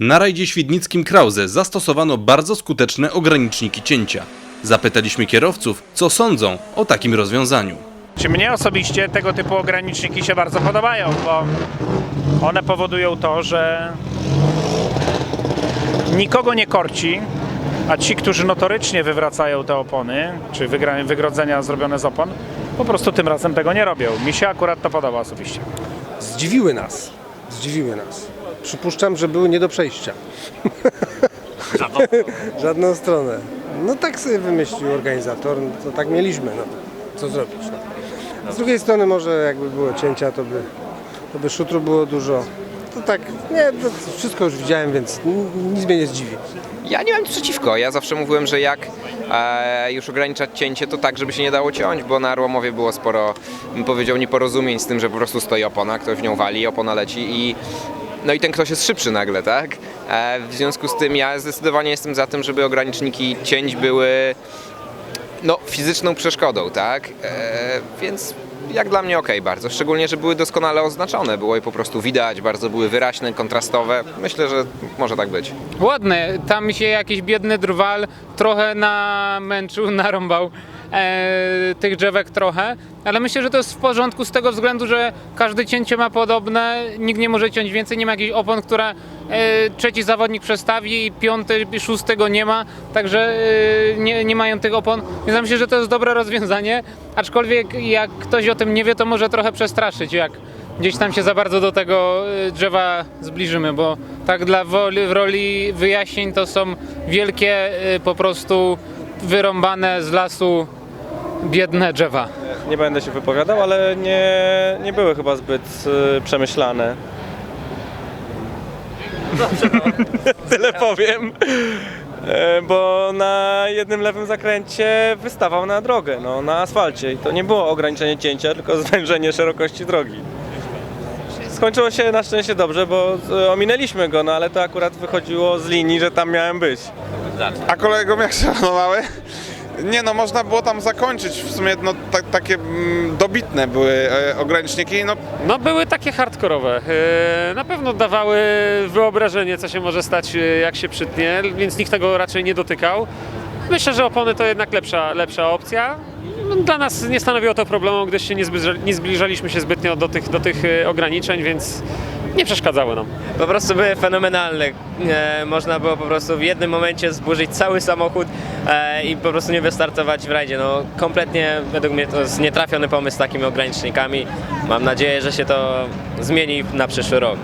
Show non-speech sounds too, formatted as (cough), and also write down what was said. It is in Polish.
Na rajdzie świdnickim Krause zastosowano bardzo skuteczne ograniczniki cięcia. Zapytaliśmy kierowców, co sądzą o takim rozwiązaniu. Czy mnie osobiście tego typu ograniczniki się bardzo podobają, bo one powodują to, że nikogo nie korci, a ci, którzy notorycznie wywracają te opony, czy wygrodzenia zrobione z opon, po prostu tym razem tego nie robią. Mi się akurat to podoba osobiście. Zdziwiły nas. Zdziwiły nas. Przypuszczam, że były nie do przejścia. (laughs) Żadną? Stronę. No tak sobie wymyślił organizator, no to tak mieliśmy, no. Co zrobić? No. Z drugiej strony może jakby było cięcia, to by, to by szutru było dużo. To tak, nie, to wszystko już widziałem, więc nic mnie nie zdziwi. Ja nie mam nic przeciwko. Ja zawsze mówiłem, że jak już ograniczać cięcie, to tak, żeby się nie dało ciąć, bo na Arłamowie było sporo, bym powiedział, nieporozumień z tym, że po prostu stoi opona, ktoś w nią wali, opona leci i no i ten ktoś jest szybszy nagle, tak? E, w związku z tym ja zdecydowanie jestem za tym, żeby ograniczniki cięć były no, fizyczną przeszkodą, tak? E, więc jak dla mnie okej bardzo. Szczególnie, że były doskonale oznaczone. Było je po prostu widać, bardzo były wyraźne, kontrastowe. Myślę, że może tak być. Ładne, tam się jakiś biedny drwal trochę namęczył, narąbał e, tych drzewek trochę, ale myślę, że to jest w porządku z tego względu, że każde cięcie ma podobne, nikt nie może ciąć więcej, nie ma jakichś opon, które e, trzeci zawodnik przestawi i piąty, i szósty go nie ma, także e, nie, nie mają tych opon, więc myślę, że to jest dobre rozwiązanie, aczkolwiek jak ktoś o tym nie wie, to może trochę przestraszyć, jak gdzieś tam się za bardzo do tego y, drzewa zbliżymy, bo tak dla woli, w roli wyjaśnień to są wielkie po prostu wyrąbane z lasu biedne drzewa. Nie będę się wypowiadał, ale nie, nie były chyba zbyt y, przemyślane. (laughs) Tyle powiem. E, Bo na jednym lewym zakręcie wystawał na drogę, no, na asfalcie. I to nie było ograniczenie cięcia, tylko zwężenie szerokości drogi. Skończyło się na szczęście dobrze, bo y, ominęliśmy go, no ale to akurat wychodziło z linii, że tam miałem być. A kolegom jak się planowały? Nie no, można było tam zakończyć. W sumie no, ta, takie mm, dobitne były e, ograniczniki. No, No były takie hardkorowe. Yy, Na pewno dawały wyobrażenie, co się może stać, yy, jak się przytnie, więc nikt tego raczej nie dotykał. Myślę, że opony to jednak lepsza, lepsza opcja. No, Dla nas nie stanowiło to problemu, gdyż się nie, nie zbliżaliśmy się zbytnio do tych, do tych yy, ograniczeń, więc nie przeszkadzały nam. po prostu były fenomenalne. E, można było po prostu w jednym momencie zburzyć cały samochód e, i po prostu nie wystartować w rajdzie. No, kompletnie według mnie to jest nietrafiony pomysł z takimi ogranicznikami. Mam nadzieję, że się to zmieni na przyszły rok.